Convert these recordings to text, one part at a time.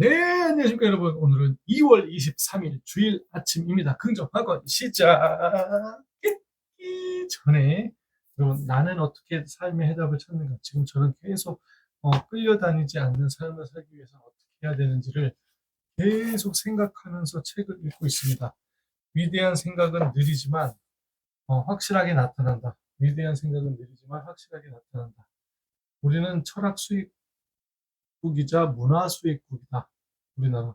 네, 안녕하십니까 여러분. 오늘은 2월 23일 주일 아침입니다. 긍정학원 시작하기 전에 여러분 나는 어떻게 삶의 해답을 찾는가? 지금 저는 계속 어, 끌려다니지 않는 삶을 살기 위해서 어떻게 해야 되는지를 계속 생각하면서 책을 읽고 있습니다. 위대한 생각은 느리지만 어, 확실하게 나타난다. 위대한 생각은 느리지만 확실하게 나타난다. 우리는 철학 수익 국이자 문화 수익국이다. 우리나라.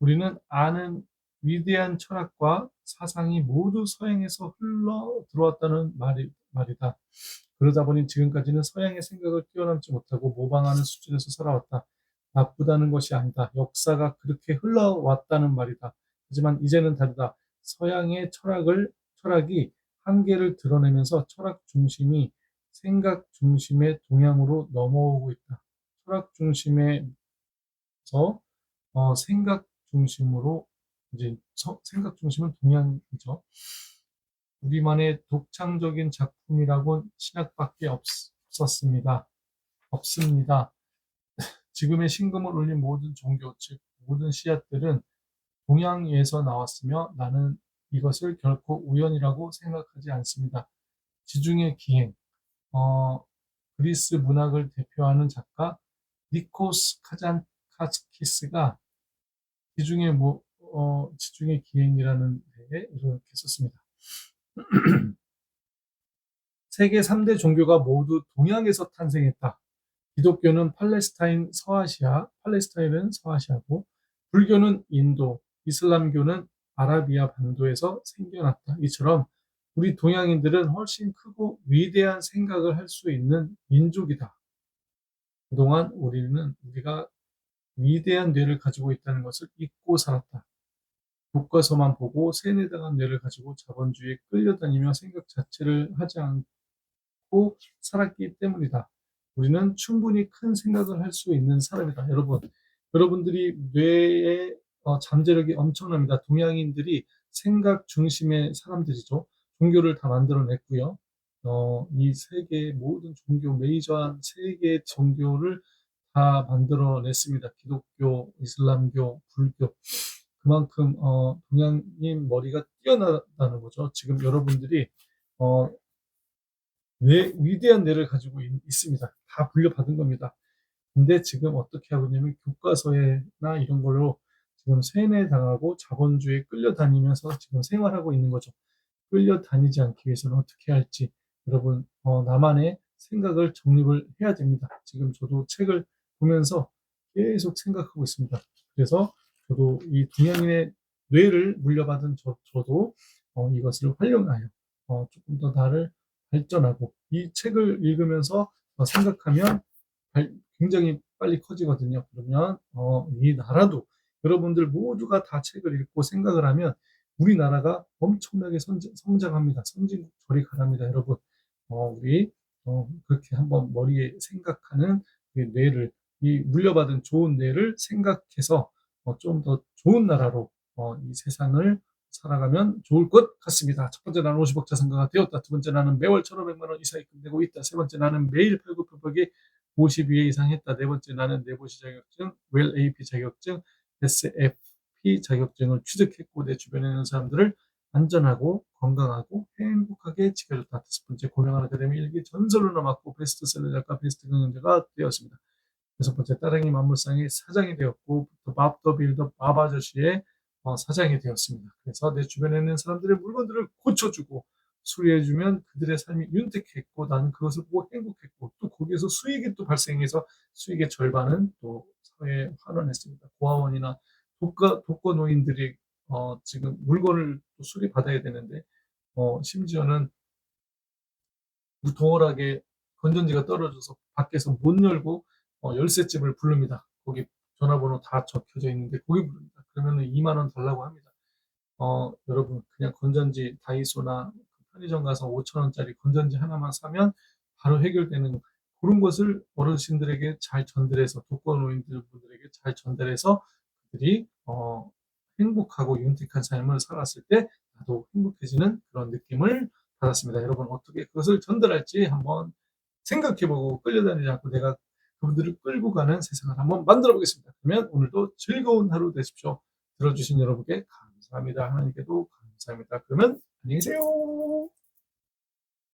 우리는 아는 위대한 철학과 사상이 모두 서양에서 흘러 들어왔다는 말이, 말이다. 그러다 보니 지금까지는 서양의 생각을 뛰어넘지 못하고 모방하는 수준에서 살아왔다. 나쁘다는 것이 아니다. 역사가 그렇게 흘러왔다는 말이다. 하지만 이제는 다르다. 서양의 철학을, 철학이 한계를 드러내면서 철학 중심이 생각 중심의 동향으로 넘어오고 있다. 철학 중심에서 어, 생각 중심으로 이제 서- 생각 중심은 동향이죠. 우리만의 독창적인 작품이라곤 신학밖에 없, 없었습니다. 없습니다. 지금의 신금을 올린 모든 종교, 즉 모든 씨앗들은 동양에서 나왔으며 나는 이것을 결코 우연이라고 생각하지 않습니다. 지중해 기행, 어, 그리스 문학을 대표하는 작가 니코스 카잔카스키스가 지중해 뭐, 어, 지중해 기행이라는 데에 이렇게 썼습니다. 세계 3대 종교가 모두 동양에서 탄생했다. 기독교는 팔레스타인 서아시아, 팔레스타인은 서아시아고, 불교는 인도, 이슬람교는 아라비아 반도에서 생겨났다. 이처럼 우리 동양인들은 훨씬 크고 위대한 생각을 할 수 있는 민족이다. 그동안 우리는 우리가 위대한 뇌를 가지고 있다는 것을 잊고 살았다. 교과서만 보고 세뇌당한 뇌를 가지고 자본주의에 끌려다니며 생각 자체를 하지 않고 살았기 때문이다. 우리는 충분히 큰 생각을 할 수 있는 사람이다. 여러분, 여러분들이 뇌의 어, 잠재력이 엄청납니다. 동양인들이 생각 중심의 사람들이죠. 종교를 다 만들어냈고요. 어, 이 세계 모든 종교, 메이저한 세계 종교를 다 만들어냈습니다. 기독교, 이슬람교, 불교. 그만큼 어, 동양인 머리가 뛰어나다는 거죠. 지금 여러분들이 어, 뇌, 위대한 뇌를 가지고 있, 있습니다. 다 물려받은 겁니다. 근데 지금 어떻게 하고 있냐면 교과서에나 이런 걸로 지금 세뇌당하고 자본주의에 끌려다니면서 지금 생활하고 있는 거죠. 끌려다니지 않기 위해서는 어떻게 할지 여러분 어, 나만의 생각을 정립을 해야 됩니다. 지금 저도 책을 보면서 계속 생각하고 있습니다. 그래서 저도 이 동양인의 뇌를 물려받은 저, 저도 어, 이것을 활용하여 어, 조금 더 나를 발전하고 이 책을 읽으면서 어, 생각하면 발- 굉장히 빨리 커지거든요. 그러면 어, 이 나라도 여러분들 모두가 다 책을 읽고 생각을 하면 우리나라가 엄청나게 선지- 성장합니다. 선진국 저리 가랍니다, 여러분. 어, 우리 어, 그렇게 한번 머리에 생각하는 그 뇌를 이 물려받은 좋은 뇌를 생각해서 어, 좀 더 좋은 나라로 어, 이 세상을 살아가면 좋을 것 같습니다. 첫 번째 나는 50억 자산가가 되었다. 두 번째 나는 매월 1,500만 원 이상 입금 내고 있다. 세 번째 나는 매일 팔굽혀펴기 52회 이상 했다. 네 번째 나는 내보시 자격증, 웰 AP 자격증, SFP 자격증을 취득했고 내 주변에 있는 사람들을 안전하고 건강하고 행복하게 지켜줬다. 다섯 번째 고명한 아카데미 일기 전설로 남았고 베스트셀러 작가 베스트 경영자가 되었습니다. 여섯 번째 따릉이 만물상의 사장이 되었고 밥더 빌더 밥 아저씨의 어, 사장이 되었습니다. 그래서 내 주변에 있는 사람들의 물건들을 고쳐주고 수리해주면 그들의 삶이 윤택했고 나는 그것을 보고 행복했고 또 거기에서 수익이 또 발생해서 수익의 절반은 또 사회에 환원했습니다. 고아원이나 독거, 독거 노인들이 어, 지금 물건을 또 수리받아야 되는데 어, 심지어는 무도որ하게 건전지가 떨어져서 밖에서 못 열고 어, 열쇠집을 부릅니다. 거기 전화번호 다 적혀져 있는데 거기 부릅니다. 그러면 2만 원 달라고 합니다. 어, 여러분 그냥 건전지 다이소나 편의점 가서 5천 원짜리 건전지 하나만 사면 바로 해결되는 그런 것을 어르신들에게 잘 전달해서 독거노인들 분들에게 잘 전달해서 그들이 어, 행복하고 윤택한 삶을 살았을 때 나도 행복해지는 그런 느낌을 받았습니다. 여러분 어떻게 그것을 전달할지 한번 생각해보고 끌려다니지 않고 내가 그분들을 끌고 가는 세상을 한번 만들어 보겠습니다. 그러면 오늘도 즐거운 하루 되십시오. 들어주신 여러분께 감사합니다. 하나님께도 감사합니다. 그러면 안녕히 계세요.